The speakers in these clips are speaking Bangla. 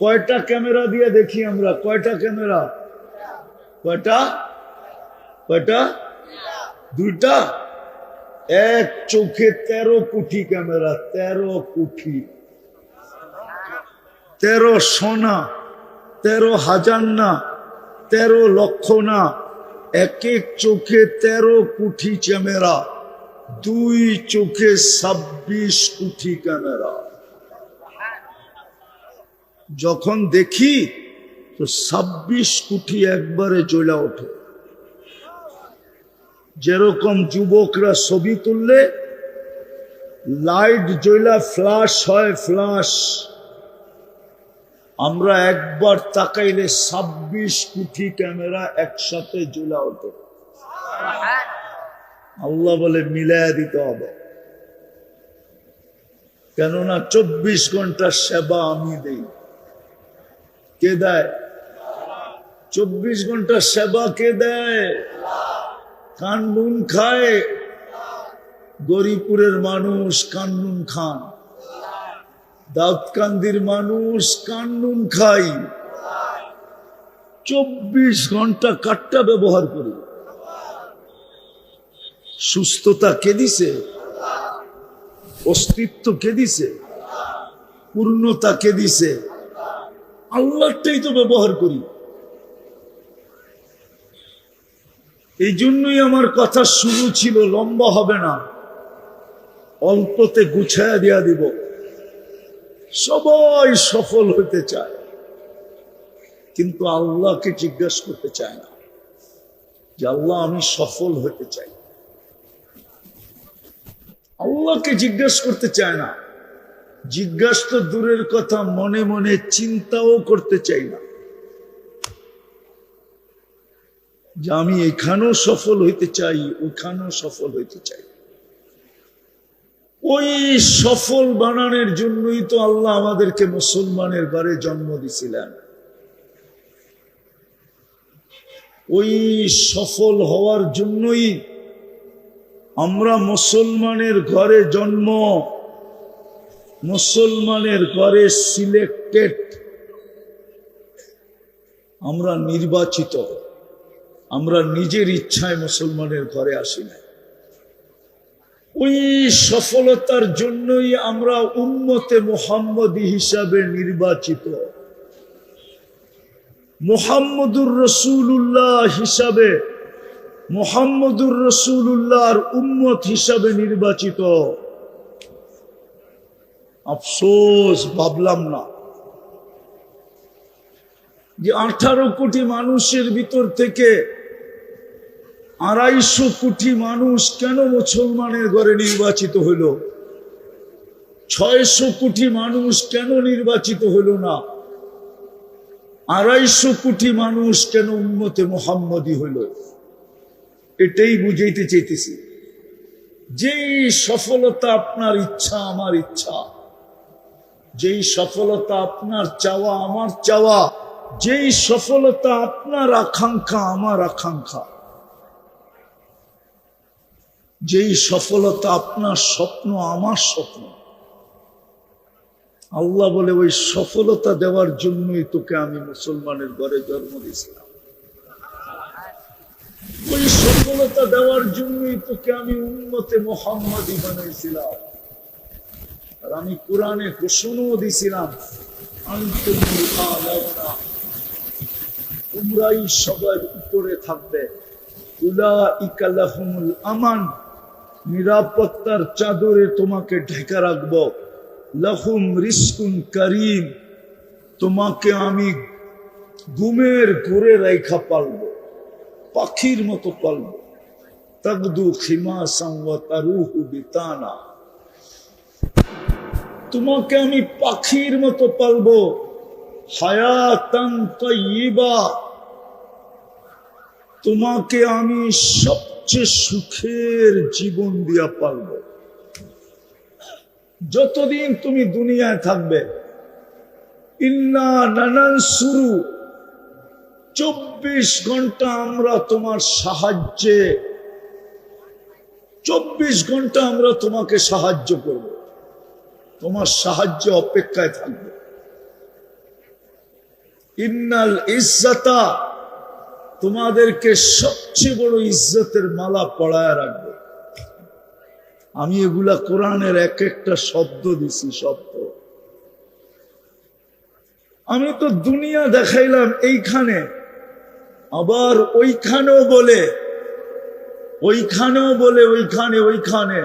কয়টা ক্যামেরা দিয়ে দেখি আমরা? কয়টা ক্যামেরা? কয়টা? কয়টা? দুইটা? এক চোখে তেরো কোটি ক্যামেরা, তেরো কোটি তেরো সোনা, তেরো হাজার না, তেরো লক্ষ না, এক এক চোখে তেরো কোটি ক্যামেরা, দুই চোখে ছাব্বিশ কোটি ক্যামেরা। যখন দেখি, তো ছাব্বিশ কোটি একবারে জ্বলা ওঠে। যেরকম যুবকরা ছবি তুললে, লাইট জ্বলা ফ্লাশ হয়, ফ্লাশ। আমরা একবার তাকাইলে ছাব্বিশ কোটি ক্যামেরা একসাথে জ্বলা ওঠে। আল্লাহ বলে মিলাইয়া দিতে হবে। কেননা চব্বিশ ঘণ্টা সেবা আমি দেই। কে দেয়? চব্বিশ ঘণ্টা সেবা কে দেয়? কান্নুন খায়। গরিপুরের মানুষ কান্নুন খান। দাউদকান্দির মানুষ কান্নুন খাই চব্বিশ ঘণ্টা কাটটা ব্যবহার করি। সুস্থতা কে দিছে? অস্তিত্ব কে দিছে? পূর্ণতা কে দিছে? আল্লাহটাই তো ব্যবহার করি। এই জন্যই আমার কথা শুরু ছিল, লম্বা হবে না। অল্পতে গুছায়া দিয়া দিব। সবাই সফল হতে চায়, কিন্তু আল্লাহকে জিজ্ঞাসা করতে চায় না যে আল্লাহ আমি সফল হতে চাই। আল্লাহকে জিজ্ঞাসা করতে চায় না জিজ্ঞাসা তো দূরের কথা, মনে মনে চিন্তাও করতে চাই না। যে আমি এখানেও সফল হইতে চাই, ওখানেও সফল হইতে চাই। ওই সফল বানানোর জন্যই তো আল্লাহ আমাদেরকে মুসলমানের বারে জন্ম দিছিলেন। ওই সফল হওয়ার জন্যই আমরা মুসলমানের ঘরে জন্ম মুসলমানের ঘরে সিলেক্টেড আমরা নির্বাচিত। আমরা নিজের ইচ্ছায় মুসলমানের ঘরে আসি না ওই সফলতার জন্যই আমরা উম্মতে মোহাম্মদী হিসাবে নির্বাচিত। মোহাম্মদুর রসুল্লাহ হিসাবে, মোহাম্মদুর রসুল্লাহর উম্মত হিসাবে নির্বাচিত। আফসোস, ভাবলাম না। যে আঠারো কোটি মানুষের ভিতর থেকে আড়াইশো কোটি মানুষ কেন মুসলমানের ঘরে নির্বাচিত হইল ছয়শো কোটি মানুষ কেন নির্বাচিত হইল না? আড়াইশো কোটি মানুষ কেন উন্মতে মোহাম্মদী হইল এটাই বুঝাইতে চাইতেছি। যেই সফলতা আপনার ইচ্ছা, আমার ইচ্ছা যেই সফলতা আপনার চাওয়া, আমার চাওয়া, যেই সফলতা আপনার আকাঙ্ক্ষা, আমার আকাঙ্ক্ষা। যেই সফলতা আপনার স্বপ্ন, আমার স্বপ্ন। আল্লাহ বলে, ওই সফলতা দেওয়ার জন্যই তোকে আমি মুসলমানের ঘরে জন্ম দিয়েছিলাম। ওই সফলতা দেওয়ার জন্যই তোকে আমি উন্নতে মোহাম্মদী বানাইছিলাম আর আমি কোরআনে ঘোষণাও দিছিলাম। তোমরাই সবার উপরে থাকবে। আমান। নিরাপত্তার চাদরে তোমাকে ঢেকে রাখব। লহুম রিস্কুন করিম। তোমাকে আমি গুমের ঘুরে রেখা পালব। পাখির মতো পালব। তগদু খিমা তারুহু বিতানা। তোমাকে আমি পাখির মতো পালব। হায়াতান তৈবা তোমাকে আমি সবচেয়ে সুখের জীবন দিয়া পালব। যতদিন তুমি দুনিয়ায় থাকবে, ইন্না নানান শুরু চব্বিশ ঘণ্টা আমরা তোমার সাহায্যে, চব্বিশ ঘণ্টা আমরা তোমাকে সাহায্য করব। তোমার সাহায্য অপেক্ষায় থাকবে। ইন্নাল ইজ্জাতা তোমাদেরকে সবচেয়ে বড় ইজ্জতের মালা পড়ায় রাখবে। আমি এগুলা কোরআনের এক একটা শব্দ দিছি, শব্দ। আমি তো দুনিয়া দেখাইলাম এইখানে, আবার ওইখানেও বলে ওইখানেও বলে, ওইখানে ওইখানে।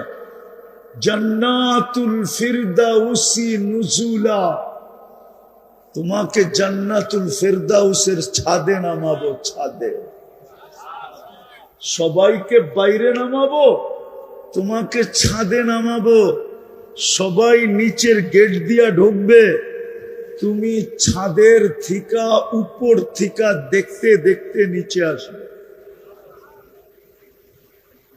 জান্নাতুল ফিরদাউসি নুজুলা। তোমাকে জান্নাতুল ফেরদাউসের ছাদে নামাবো, ছাদে। সবাইকে বাইরে নামাবো, তোমাকে ছাদে নামাবো। সবাই নিচের গেট দিয়া ঢুকবে। তুমি ছাদের থিকা, উপর থিকা দেখতে দেখতে নিচে আসবে।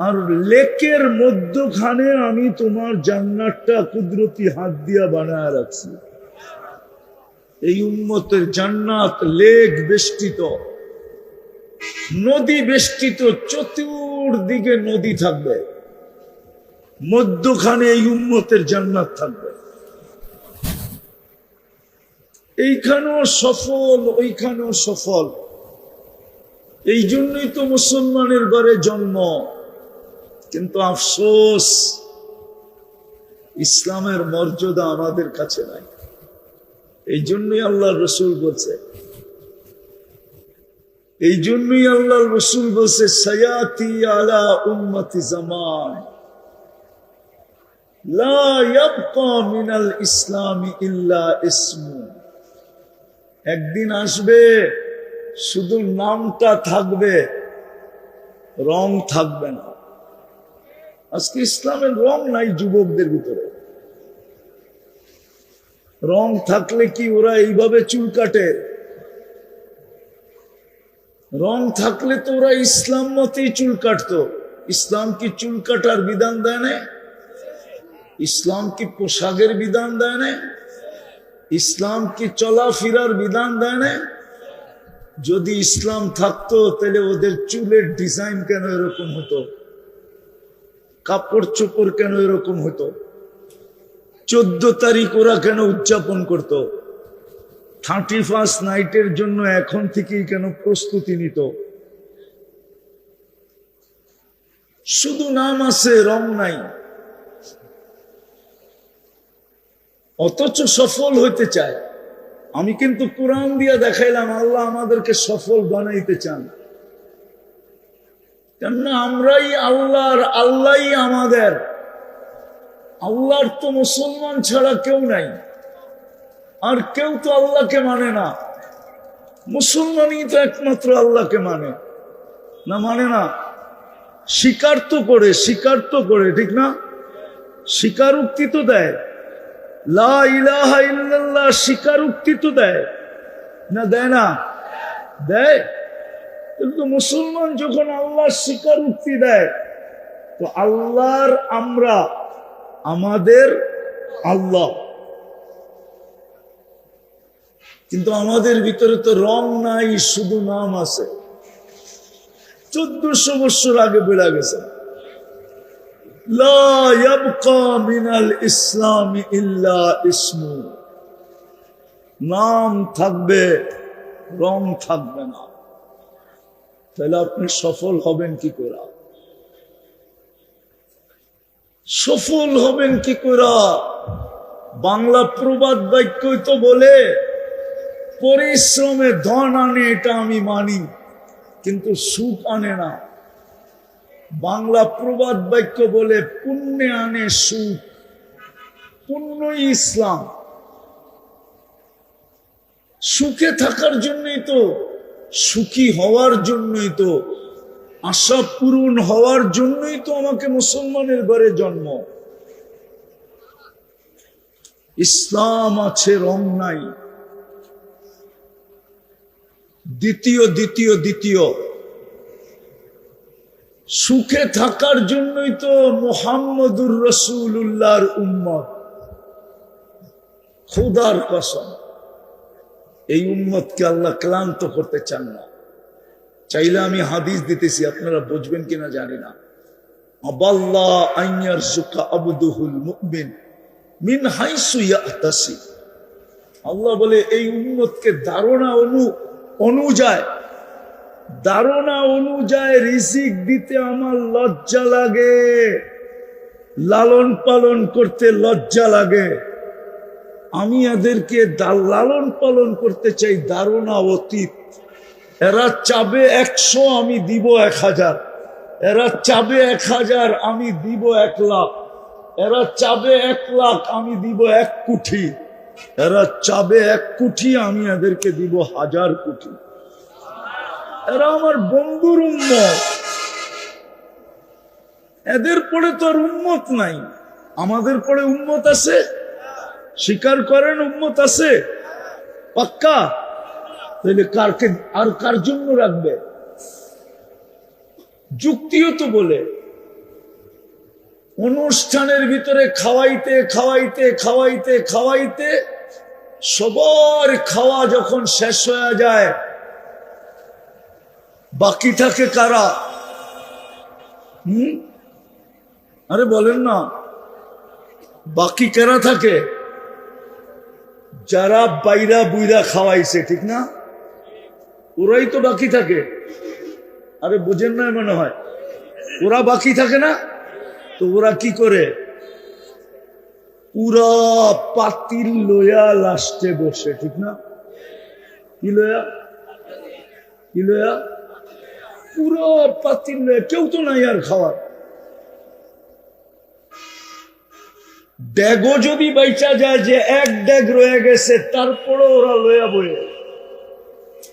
আর লেকের মধ্যখানে আমি তোমার জান্নাতটা কুদরতি হাত দিয়া বানায় রাখছি। এই উম্মতের জান্নাত লেক বেষ্টিত, নদী বেষ্টিত, চতুর্দিকে নদী থাকবে। মধ্যখানে এই উম্মতের জান্নাত থাকবে। এইখানেও সফল, ওইখানেও সফল। এই জন্যই তো মুসলমানের ঘরে জন্ম। কিন্তু আফসোস, ইসলামের মর্যাদা আমাদের কাছে নাই। এই জন্যই আল্লাহ রসুল বলছে, এই জন্যই আল্লাহ রসুল বলছে, সয়াতি আলা উম্মতি জামান একদিন আসবে, শুধু নামটা থাকবে, রং থাকবে না। আজকে ইসলামের রং নাই যুবকদের ভিতরে। রং থাকলে কি ওরা এইভাবে চুল কাটে? রং থাকলে তো ওরা ইসলাম মতেই চুল কাটতো। ইসলাম কি চুল কাটার বিধান দেয় না ইসলাম কি পোশাকের বিধান দেয় না ইসলাম কি চলাফেরার বিধান দেয় না যদি ইসলাম থাকতো, তাহলে ওদের চুলের ডিজাইন কেন এরকম হতো? কাপড় চোপড় কেন এরকম হতো? চোদ্দ তারিখ ওরা কেন উদযাপন করত? থার্টি ফার্স্ট নাইটের জন্য এখন থেকেই কেন প্রস্তুতি নিত? শুধু নাম আছে, রং নাই। অথচ সফল হইতে চায়। আমি কিন্তু কোরআন দিয়া দেখাইলাম, আল্লাহ আমাদেরকে সফল বানাইতে চান। কেননা আমরাই আল্লাহর, আল্লাহই আমাদের। আল্লাহর তো মুসলমান ছাড়া কেউ নাই। আর কেউ তো আল্লাহকে মানে না। মুসলমানই তো একমাত্র আল্লাহকে মানে। না মানে না? স্বীকার তো করে স্বীকার তো করে, ঠিক না? স্বীকারোক্তি তো দেয়। লা ইলাহা ইল্লাল্লাহ তো দেয়। না দেয় না? দেয়। কিন্তু মুসলমান যখন আল্লাহর স্বীকারোক্তি দেয়, তো আল্লাহর আমরা আমাদের আল্লাহ। কিন্তু আমাদের ভিতরে তো রং নাই, শুধু নাম আছে। চোদ্দশো বছর আগে বেড়া গেছে। ইয়াবকা ইল্লা ইসমু। নাম থাকবে, রং থাকবে না। তাহলে আপনি সফল হবেন কি করে? সফল হবেন কি করে? বাংলা প্রবাদ বাক্যই তো বলে, পরিশ্রমে ধন আনে এটা আমি মানি, কিন্তু সুখ আনে না। বাংলা প্রবাদ বাক্য বলে, পুণ্যে আনে সুখ, পুণ্যই ইসলাম। সুখে থাকার জন্যই তো সুখী হওয়ার জন্যই তো, আশা পূরণ হওয়ার জন্যই তো আমাকে মুসলমানের ঘরে জন্ম। ইসলাম আছে, রং নাই। দ্বিতীয় দ্বিতীয় দ্বিতীয়। সুখে থাকার জন্যই তো মোহাম্মদুর রসুল্লাহর উম্মত। খুদার কসম। এই উম্মতকে আল্লাহ ক্লান্ত করতে চান না। চাইলে আমি হাদিস দিতেছি, আপনারা বুঝবেন কিনা জানি না। আবাল্লাহ আইয়ার সুকা আবদুহুল মুমিন মিন হাইসু ইয়াতাসি আল্লাহ বলে, এই উম্মতকে ধারণা অনু, অনুযায়, ধারণা অনুযায়ী রিজিক দিতে আমার লজ্জা লাগে। লালন পালন করতে লজ্জা লাগে। আমি এদেরকে লালন পালন করতে চাই ধারণা অতীত। এরা চাবে একশো, আমি দিব এক হাজার। এরা চাবে এক হাজার, আমি দিব এক লাখ। এরা চাবে এক লাখ, আমি দিব এক কোটি। এরা চাবে এক কোটি, আমি এদেরকে দিব হাজার কোটি। এরা আমার বন্ধুর উন্মত এদের পরে তো আর উন্মত নাই। আমাদের পরে উন্মত আছে? স্বীকার করেন উন্মত আছে? পাক্কা? তাহলে কারকে, আর কার জন্য রাখবে? যুক্তিও তো বলে। অনুষ্ঠানের ভিতরে খাওয়াইতে খাওয়াইতে খাওয়াইতে খাওয়াইতে সবার খাওয়া যখন শেষ হয়ে যায়, বাকি থাকে কারা? হুম? আরে বলেন না। বাকি কারা থাকে? যারা বাইরা বুইরা খাওয়াইছে, ঠিক না? ওরাই তো বাকি থাকে। আরে বোঝেন না মনে হয়। ওরা বাকি থাকে না? তো ওরা কি করে? পুরা পাতিল লয়া লাস্টে বসে, ঠিক না? কি লয়া? কি লয়া? পুরো পাতিল লয়া, কেউ তো নাই আর খাওয়ার। ড্যাগও যদি বাইচা যায় যে এক ড্যাগ রয়ে গেছে তারপরে ওরা লয়া বয়ে।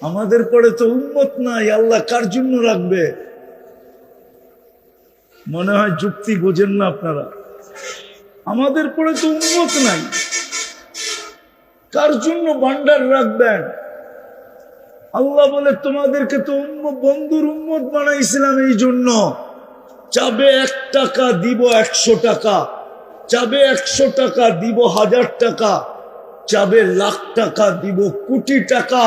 আমাদের পরে তো উন্মত নাই, আল্লাহ কার জন্য রাখবে? মনে হয় যুক্তি বোঝেন না আপনারা। আমাদের পরে তো উন্মত নাই। কার জন্য ভান্ডার রাখবেন? আল্লাহ বলে, তোমাদেরকে তো বন্ধুর উন্মত বানাইছিলাম এই জন্য চাবে এক টাকা, দিব একশো টাকা। চাবে একশো টাকা, দিব হাজার টাকা। চাবে লাখ টাকা, দিব কোটি টাকা।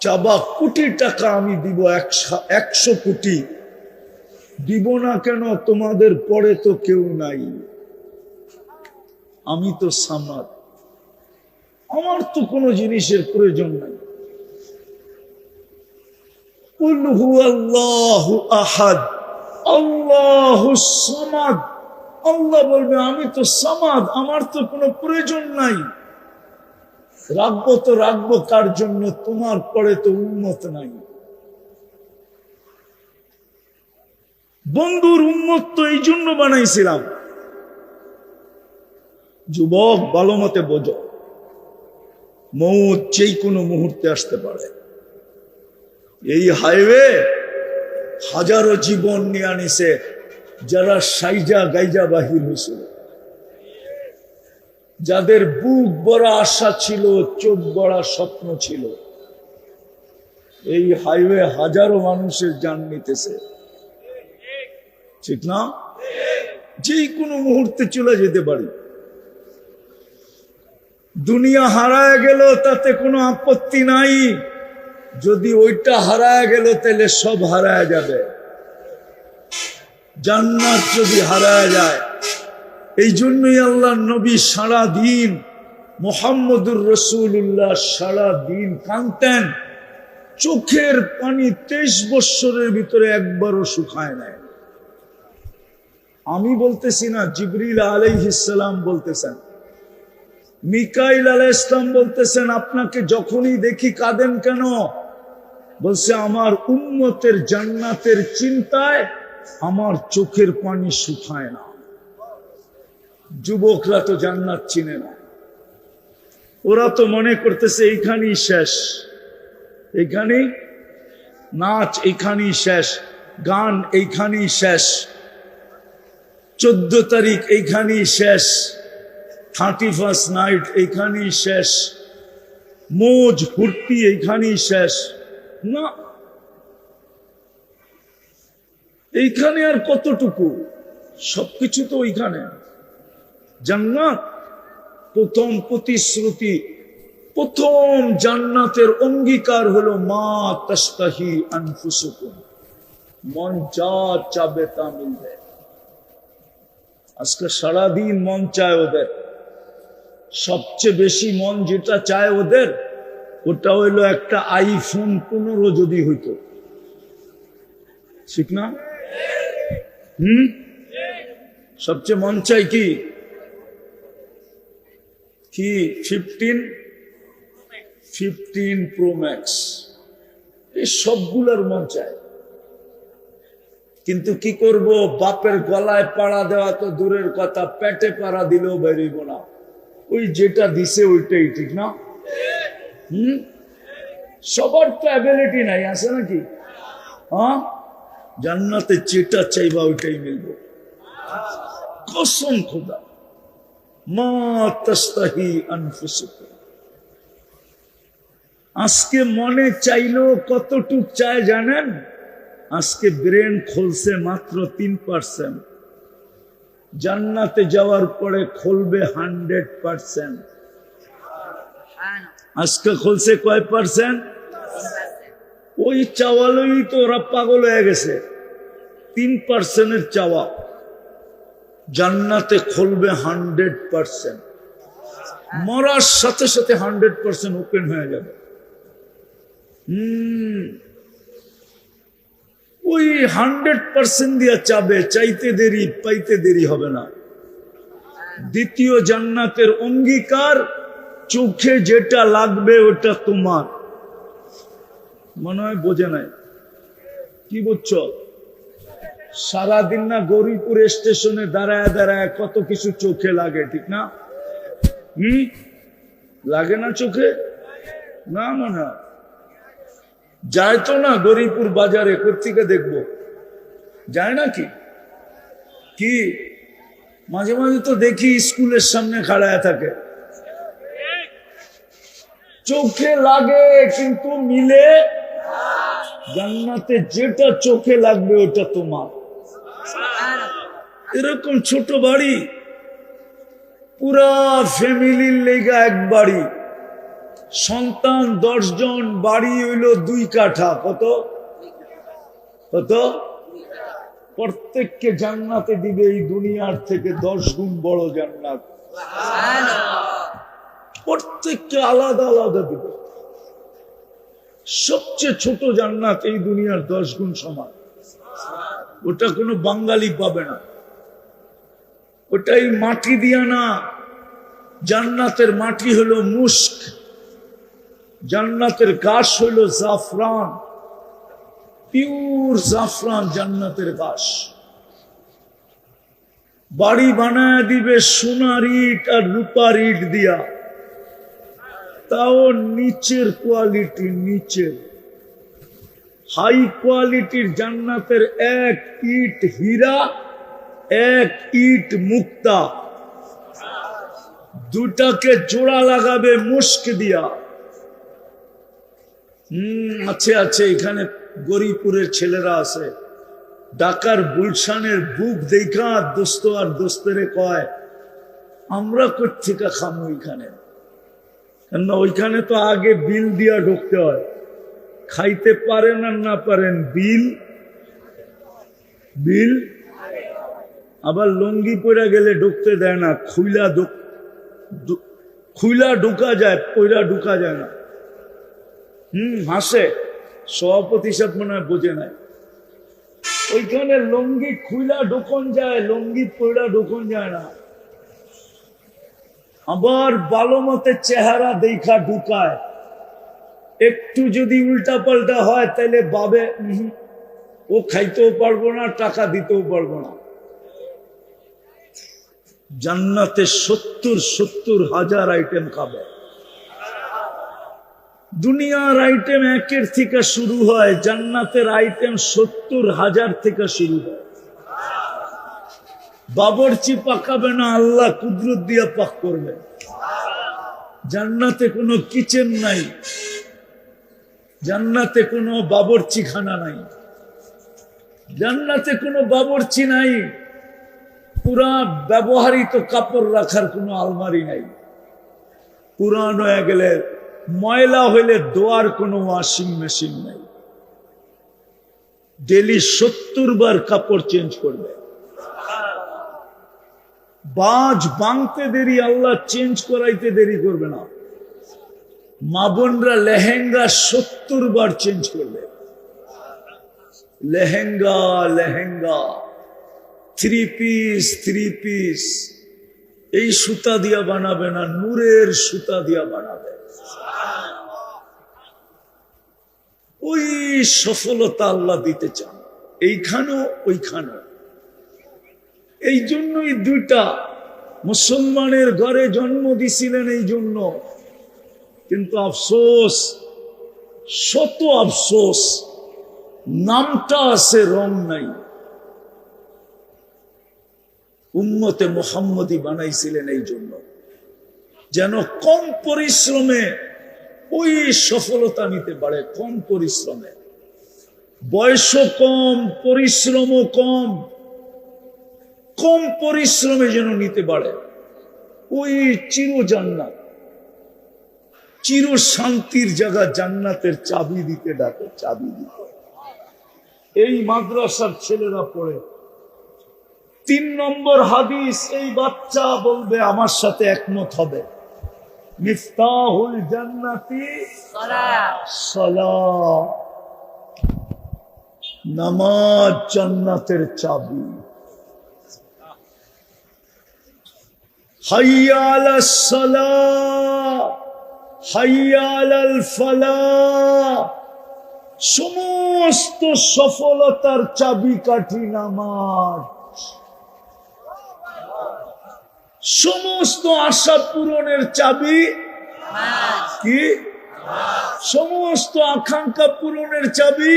চাবা কোটি টাকা, আমি দিব একশো কোটি। দিব না কেন, তোমাদের পরে তো কেউ নাই। আমি তো সামাদ। আমার তো কোনো জিনিসের প্রয়োজন নাই। হুয়াল্লাহু আহাদ, আল্লাহ সামাদ। আল্লাহ বলবে, আমি তো সামাদ আমার তো কোনো প্রয়োজন নাই। রাখব তো রাখব কার জন্য তোমার পরে তো উন্মত নাই। বন্ধুর উন্মত তো এই জন্য বানাইছিলাম। যুবক, ভালো মতে বোঝো। মৌত যেই কোনো মুহূর্তে আসতে পারে। এই হাইওয়ে হাজারো জীবন নিয়ে আনিছে যারা সাইজা গাইজা বাহির হয়েছিল। যাদের বুক বড় আশা ছিল, চোখ বড়া স্বপ্ন ছিল। এই হাইওয়ে হাজারো মানুষের যান নিতেছে। ঠিক না? যে কোনো মুহূর্তে চলে যেতে পারি। দুনিয়া হারায় গেল, তাতে কোনো আপত্তি নাই। যদি ওইটা হারায় গেল, তাহলে সব হারায় যাবে। জান্নাত যদি হারায় যায় এই জন্যই আল্লাহ নবী সারা দিন মোহাম্মদুর রসুল্লাহ সারা দিন কানতেন চোখের পানি তেইশ বৎসরের ভিতরে একবারও শুকায় নেয় আমি বলতেছি না, জিবরিল আলাইহিসালাম বলতেছেন, মিকাইল আলাহ ইসলাম বলতেছেন, আপনাকে যখনই দেখি কাঁদেন কেন? বলছে, আমার উন্মতের জান্নাতের চিন্তায় আমার চোখের পানি শুকায় না। যুবকরা তো জান্নাত চিনে না। ওরা তো মনে করতেছে, এইখানেই শেষ। এইখানেই? নাচ এইখানেই শেষ। গান এইখানেই শেষ। চোদ্দ তারিখ এইখানেই শেষ। থার্টি ফার্স্ট নাইট এইখানেই শেষ। মোজ ফুর্তি এইখানেই শেষ। না এইখানে আর কতটুকু? সবকিছু তো ওইখানে। জান্নাত প্রথম প্রতিশ্রুতি, প্রথম জান্নাতের অঙ্গীকার হলো, মা তস্তাহি আনফুসুকুম মন যা চাবে তা মিলবে। আজকে সারাদিন মন চায় ওদের। সবচেয়ে বেশি মন যেটা চায় ওদের, ওটা হইল একটা আইফোন পনেরো যদি হইতো। ঠিক না? হুম? সবচেয়ে মন চাই কি? কি? ফিফটিন ফিফটিন প্রো ম্যাক্স এই সবগুলোর মন চায় কিন্তু কি করব? বাপের গলায় পাড়া দেওয়া তো দূরের কথা, পেটে পাড়া দিলেও বেরিব না। ওই যেটা দিছে ওইটাই ঠিক না? হুম? সবার তো অ্যাবিলিটি নাই, আছে নাকি? হ্যাঁ? জান্নাতে যেটা চাইবা ওইটাই মিলব কসম খোদা। মা তস্তাহি আনফুসুকুম। আজকে মনে চাইলেও কতটুক চায় জানেন? আজকে ব্রেন খুলছে মাত্র তিন পার্সেন্ট জান্নাতে যাওয়ার পরে খুলবে হান্ড্রেড পার্সেন্ট আজকে খুলছে কয় পার্সেন্ট ওই চাওয়ালই তো ওরা পাগল হয়ে গেছে। তিন পার্সেন্টের চাওয়া। জান্নাতে খুলবে হান্ড্রেড পার্সেন্ট। মরার সাথে সাথে হান্ড্রেড পার্সেন্ট ওপেন হয়ে যাবে। হম। ওই হান্ড্রেড পার্সেন্ট দিয়া চাবে, চাইতে দেরি, পাইতে দেরি হবে না। দ্বিতীয় জান্নাতের অঙ্গীকার, চোখে যেটা লাগবে ওটা তোমার। মনে হয় বোঝে নাই। কি বুঝছ সারাদিন না গৌরীপুর স্টেশনে দাঁড়ায় দাঁড়ায় কত কিছু চোখে লাগে, ঠিক না? হম? লাগে না চোখে? না মনে যায় তো না গরিপুর বাজারে কোথেকে দেখব। যায় না কি? কি? মাঝে মাঝে তো দেখি স্কুলের সামনে খাড়ায় থাকে। চোখে লাগে, কিন্তু মিলে জান্নাতে যেটা চোখে লাগবে ওটা তোমার। এরকম ছোট বাড়ি, পুরা ফ্যামিলির লেগা এক বাড়ি। সন্তান দশজন, বাড়ি হইল দুই কাঠা, কত? কত? প্রত্যেককে জান্নাতে দিবে এই দুনিয়ার থেকে দশ গুণ বড় জান্নাত। প্রত্যেককে আলাদা আলাদা দিবে। সবচেয়ে ছোট জান্নাত এই দুনিয়ার দশ গুণ সমান। ওটা কোনো বাঙালি পাবে না। ওটাই মাটি দিয়া না। জান্নাতের মাটি হলো মুস্ক জান্নাতের গাছ হইল জাফরান। পিওর জাফরান জান্নাতের গাছ বাড়ি বানায় দিবে সোনার ইট আর রূপার ইট দিয়া। তাও নিচের কোয়ালিটি নিচের হাই কোয়ালিটির জান্নাতের এক ইট হীরা, এক ইট মুক্তা। দুটাকে জোড়া লাগাবে মুস্ক দিয়া। হম, আছে আছে, এখানে গরিপুরের ছেলেরা আছে। ডাকার গুলশানের বুক দেখা দোস্ত আর দোস্তেরে কয়, আমরা কোথেকে খামো এখানে? কেননা ওইখানে তো আগে বিল দিয়া ঢুকতে হয়। খাইতে পারেন আর না পারেন, বিল বিল, আবার লঙ্গি পড়া গেলে ঢুকতে দেয় না, খুইলা খুইলা ঢুকা যায় পয়রা ঢুকা যায় না। হুম, হাসে, সভাপতি সাহেব মনে হয় বোঝে নাই। ওইখানে লঙ্গি খুইলা ঢোকন যায়, লঙ্গি পয়লা ঢোকন যায় না। আবার ভালো মতে চেহারা দেখা ঢুকায়। একটু যদি উল্টা পাল্টা হয়, তাহলে বাবে ও খাইতেও পারব না, টাকা দিতেও পারব না। জান্নাতে সত্তর সত্তর হাজার আইটেম খাবে। দুনিয়ার আইটেম একের থেকে শুরু হয়, জান্নাতের আইটেম সত্তর হাজার থেকে শুরু হয়। বাবরচি পাকাবে না, আল্লাহ কুদরত দিয়ে পাক করবে। জান্নাতে কোনো কিচেন নাই। জান্নাতে কোনো বাবরচি খানা নাই। জান্নাতে কোনো বাবরচি নাই। পুরা ব্যবহারিত কাপড় রাখার কোনো আলমারি নাই। পুরান হয়ে গেলে ময়লা হইলে দোয়ার কোনো ওয়াশিং মেশিন নাই। ডেলি সত্তর বার কাপড় চেঞ্জ করবে। বাজ বাংতে দেরি, আল্লাহ চেঞ্জ করাইতে দেরি করবে না। মা বোনরা লেহেঙ্গা সত্তর বার চেঞ্জ করবে। Lehenga lehenga three piece three piece এই সুতা দিয়া বানাবে না, নূরের সুতা দিয়া বানাবে। ওই সফলতা আল্লাহ দিতে চান। এইখানেও ওইখানেও। এই জন্যই দুইটা মুসলমানের ঘরে জন্ম দিছিলেন এই জন্য। কিন্তু আফসোস, শত আফসোস, নামটা আছে, রং নাই। উম্মতে মোহাম্মদী বানাইছিলেন এই জন্য। যেন কম পরিশ্রমে ওই সফলতা নিতে পারে, কম পরিশ্রমে। বয়সও কম, পরিশ্রমও কম কম পরিশ্রমে যেন নিতে পারে। ওই চির জান্নাত। চির শান্তির জায়গা জান্নাতের চাবি দিতে ডাকে, চাবি দিতে। এই মাদ্রাসার ছেলেরা পড়ে। তিন নম্বর হাদিস, এই বাচ্চা বলবে, আমার সাথে একমত হবে। সালাহ নামাজ জান্নাতের চাবি। হাইয়াল সমস্ত সফলতার চাবি কাঠি নামাজ। সমস্ত আশা পূরণের চাবি কি? সমস্ত আকাঙ্ক্ষা পূরণের চাবি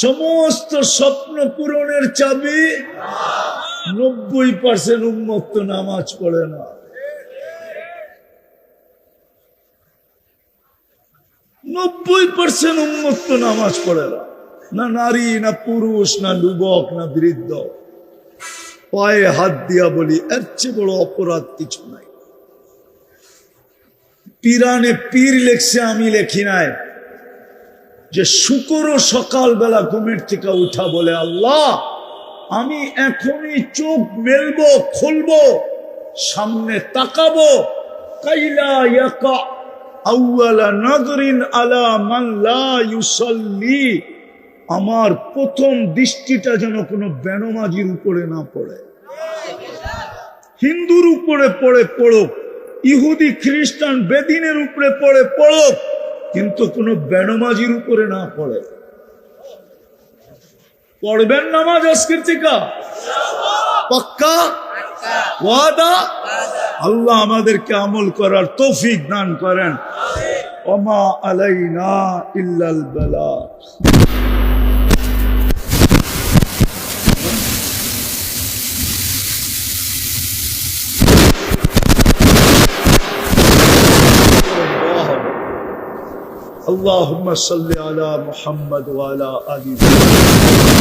সমস্ত স্বপ্ন পূরণের চাবি নব্বই পার্সেন্ট উন্মুক্ত নামাজ পড়ে না। নব্বই পার্সেন্ট উন্মুক্ত নামাজ পড়ে না। না নারী, না পুরুষ, না যুবক, না বৃদ্ধ। পায়ে হাত দিয়া বলি, এর চেয়ে বড় অপরাধ কিছু নাই। পিরানে পীর লেখছে, আমি লেখি নাই। যে শুকরও সকালবেলা ঘুমের থেকে উঠা বলে আল্লাহ আমি এখনই চোখ মেলবো, খুলবো, সামনে তাকাবো। আউয়ালা নজরিন আলা আমার প্রথম দৃষ্টিটা যেন কোনো বেনমাজির উপরে না পড়ে। হিন্দুর উপরে পড়ে পড়ুক, ইহুদি, খ্রিস্টান, বেদিনের উপরে পড়ে পড়ুক, কিন্তু কোনো বেনমাজির উপরে না পড়ে। পড়বেন নামাজ আজকের থেকে পাক্কা ওয়াদা আল্লাহ আমাদেরকে আমল করার তৌফিক দান করেন ওমা আলাইনা ইল্লাল বালা اللهم صل على محمد وعلى ال محمد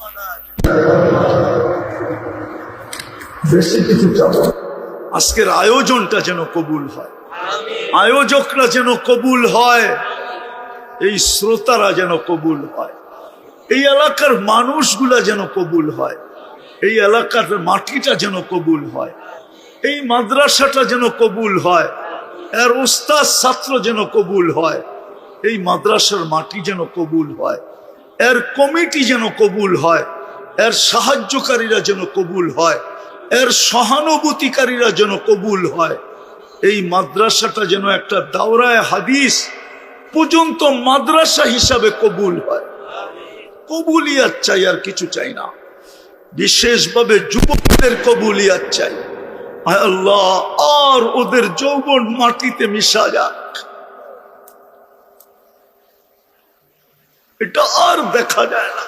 বানায় বেশি কিছু চাবো। আজকের আয়োজনটা যেন কবুল হয়। আয়োজকরা যেন কবুল হয়। এই শ্রোতারা যেন কবুল হয়। এই এলাকার মানুষগুলা যেন কবুল হয়। এই এলাকার মাটিটা যেন কবুল হয়। এই মাদ্রাসাটা যেন কবুল হয়। এর ওস্তাদ ছাত্র যেন কবুল হয়। এই মাদ্রাসার মাটি যেন কবুল হয়। এর কমিটি যেন কবুল হয়। এর সাহায্যকারীরা যেন কবুল হয়। এর সহানুভূতিকারীরা যেন কবুল হয়। এই মাদ্রাসাটা যেন একটা দাওরায় হাদিস পর্যন্ত মাদ্রাসা হিসাবে কবুল হয়। কবুলিয়াত চাই, আর কিছু চাই না। বিশেষভাবে যুবকদের কবুলিয়াত চাই। আল্লাহ, আর ওদের যৌবন মাটিতে মিশা যাক। এটা আর দেখা যায় না।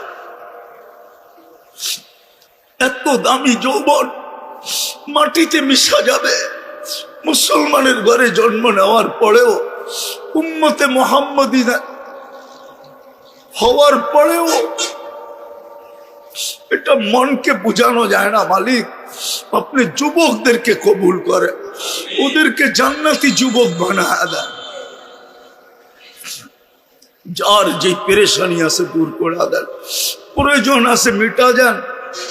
এত দামি যৌবন মাটিতে মিশা যাবে। মুসলমানের ঘরে জন্ম নেওয়ার পরেও উম্মতে মোহাম্মদী হওয়ার পরেও এটা মনকে বোঝানো যায় না, মালিক। আপনি যুবকদেরকে কবুল করে ওদেরকে জান্নাতি যুবক বানায় দেন। যার যে পেরেশানি আছে দূর করে দেন। প্রয়োজন আছে মিটা দেন।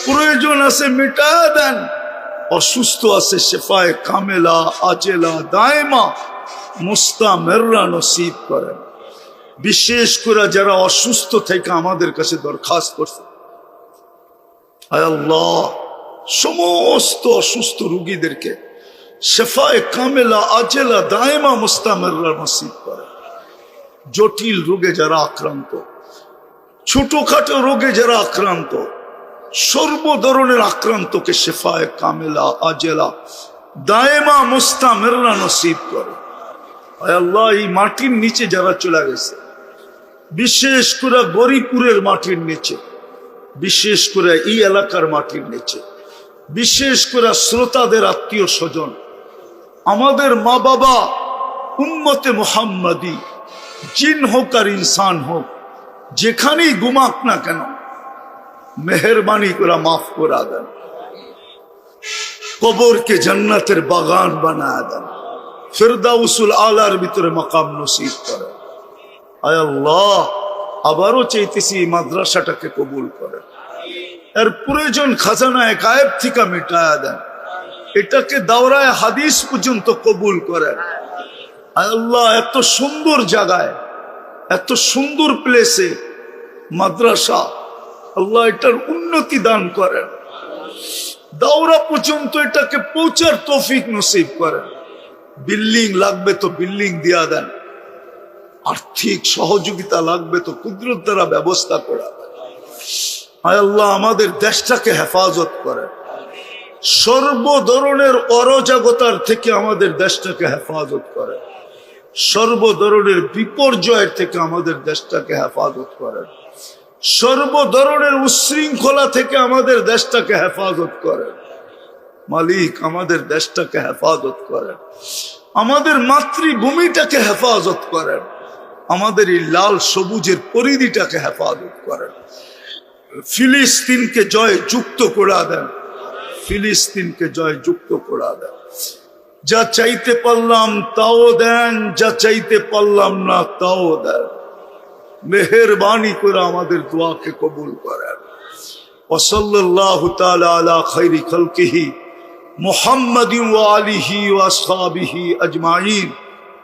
প্রয়োজন আছে মিটা দেন। অসুস্থ আছে শেফায় কামেলা, আজেলা, দায়মা মুস্তা মেররা নসিব করেন। বিশেষ করে যারা অসুস্থ থেকে আমাদের কাছে দরখাস্ত করছে। আল্লাহ, সমস্ত অসুস্থ রুগীদেরকে শেফায় কামেলা, আজেলা, দায়মা নসিব করে। জটিল রোগে যারা আক্রান্ত, ছোটখাটো রোগে যারা আক্রান্ত, সর্ব ধরনের আক্রান্তকে শেফায় কামেলা, আজেলা, দায়মা, মুস্তামেররা নসিব করে। আল্লাহ, এই মাটির নিচে যারা চলে গেছে বিশেষ করে গরিপুরের মাটির নিচে, বিশেষ করে এই এলাকার মাটির নিচে, বিশেষ করে শ্রোতাদের আত্মীয় স্বজন, আমাদের মা বাবা উম্মতে মোহাম্মদী, জিন হোক আর ইনসান হোক, যেখানেই গুমাক না কেন, মেহরবানি করে মাফ করা দেন। কবরকে জান্নাতের বাগান বানায় দেন। ফেরদাউসুল আলার ভিতরে মাকাম নসিব করে আয় আল্লাহ, আবারও চাইতেছি মাদ্রাসাটাকে কবুল করে এর প্রয়োজন খাজানায় গায়েব থেকে মিটায়া দেন। এটাকে দাওরায় হাদিস পর্যন্ত কবুল করেন। আল্লাহ, এত সুন্দর জায়গায়, এত সুন্দর প্লেসে মাদ্রাসা আল্লাহ এটার উন্নতি দান করেন। দাওরা পর্যন্ত এটাকে পৌঁছার তৌফিক নসিব করেন। বিল্ডিং লাগবে তো বিল্ডিং দিয়া দেন। আর্থিক সহযোগিতা লাগবে তো কুদরত দ্বারা ব্যবস্থা করা। হায় আল্লাহ, আমাদের দেশটাকে হেফাজত করে। সর্ব ধরনের অরাজকতার থেকে আমাদের দেশটাকে হেফাজত করে। সর্ব ধরনের বিপর্যয়ের থেকে আমাদের দেশটাকে হেফাজত করে। সর্ব ধরনের উশৃঙ্খলা থেকে আমাদের দেশটাকে হেফাজত করে। মালিক, আমাদের দেশটাকে হেফাজত করেন আমাদের মাতৃভূমিটাকে হেফাজত করেন আমাদের এই লাল সবুজের পরিধিটাকে হেফাজত করেন। ফিলিস্তিনকে জয় যুক্ত করা দেন। ফিলিস্তিনকে জয় যুক্ত করা দেন। যা চাইতে পারলাম তাও দেন, যা চাইতে পারলাম না তাও দেন। মেহরবানি করে আমাদের দোয়াকে কবুল করেন। ওসল্লাহ আলা খৈরি খলকিহি মোহাম্মদ আলিহি ওয়াসাবিহি আজমাইন।